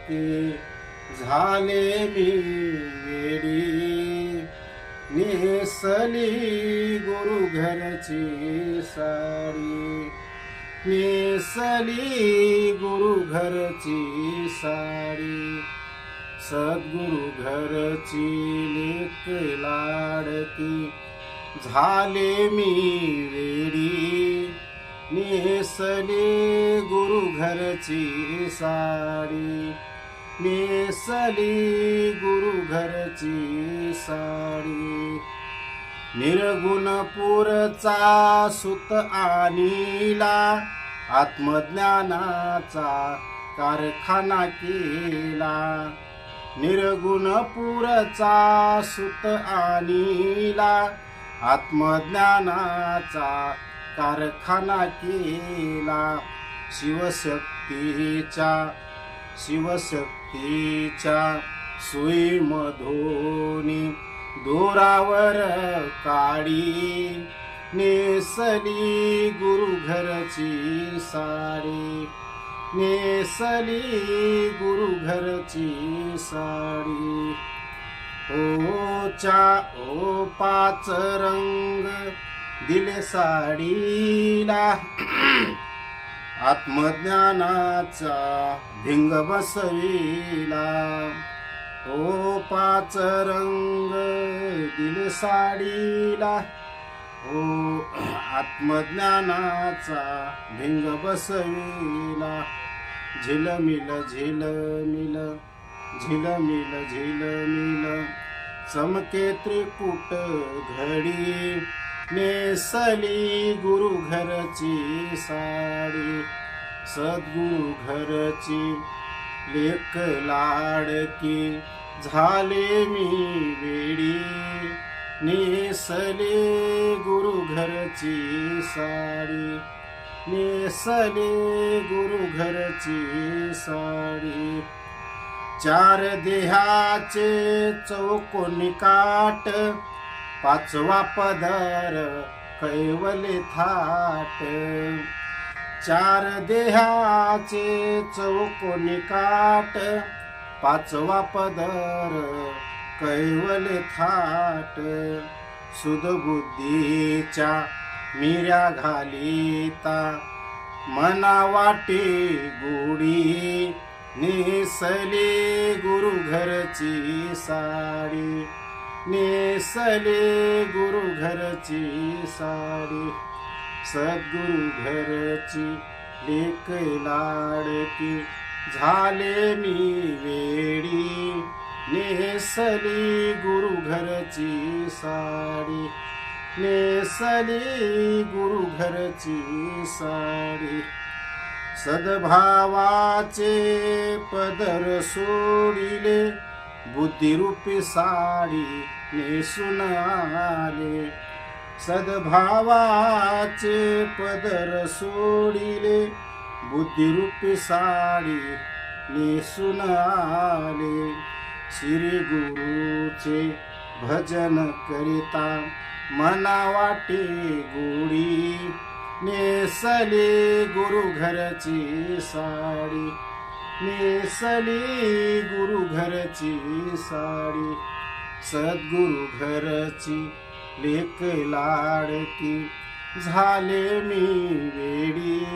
की झाले मी वेडी. नेसली गुरु घरची साडी. नेसली गुरु घरची साडी. सद्गुरु घरची लेक लाडती झाले मी वेडी. नेसली गुरु घरची साडी नेसली गुरु घरची साडी निर्गुणपूरचा सुत आणिला आत्मज्ञानाचा कारखाना केला. निर्गुणपूरचा सुत आणिला आत्मज्ञानाचा कारखाना केला. शिवशक्तीच्या शिवशक्तीच्या सुईमधोनी दोरावर काळी नेसली गुरुघरची साडी. नेसली गुरुघरची साडी. ओचा ओ पाच रंग दिले साडीला. आत्मज्ञानाचा भिंग बसविला. ओ पाच रंग दिले साडीला. ओ आत्मज्ञानाचा भिंग बसविला. झिलमिल झिलमिल झिलमिल झिलमिल. चमके त्रिकुट घडी. नेसली गुरु घरची साडी सद्गुरु घरची लेक लाडकी झाले मी वेडी. नेसले गुरु घरची साडी नेसले गुरु घरची साडी. चार देहाचे चौकोनी काट पाचवा पदर कैवले थाट. चार देहाचे चौकोनी काट. पाचवा पदर कैवले थाट. सुदबुद्धीच्या मिऱ्या घालिता. मना वाटे गोडी नेसले गुरु घरची साडी. नेसले गुरु घरची साडी। सद्गुरु घरची लेक लाडकी झाले मी वेडी नेसली गुरु घरची साडी। नेसली गुरु घरची साडी। सद्भावाचे पदर सोडिले बुद्धिरूपी साडी नेसून आले. सद्भावाचे पदर सोडिले. बुद्धिरूपी साडी नेसून आले. श्री गुरुचे भजन करिता मना वाटे गोडी नेसले गुरु घरची साडी. नेसली गुरु घरची साडी. सद्गुरु घरची लेक लाडकी. झाले मी वेडी.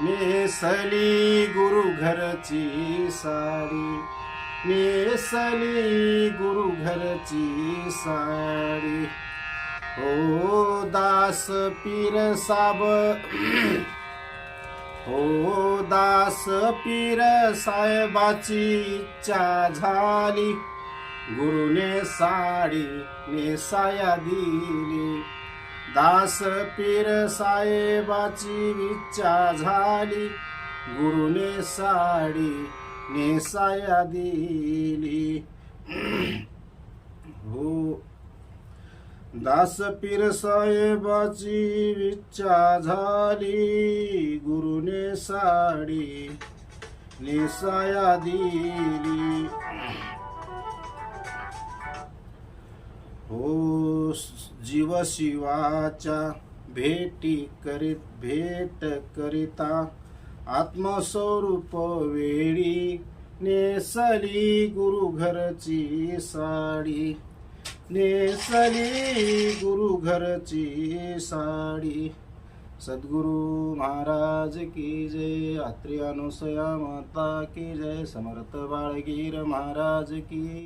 नेसली गुरु घरची साडी. नेसली गुरु घरची साडी. ओ दास पीर साब हो दास पीर साहेबाची इच्छा झाली. गुरुने साडी नेसाया दिली. दास पीर साहेबाची इच्छा झाली. गुरुने साडी नेसाया दिली. हो दास पीर साहेबाची इच्छा झाली गुरुने साडी नेसाया दिली. हो जीव शिवाच्या भेटी करीत भेट करिता आत्मस्वरूप वेळी नेसली गुरु घरची साडी. नेसली गुरु घरची साडी. सद्गुरु महाराज की जय अत्रि अनुसया माता की जय समर्थ बाळगीर महाराज की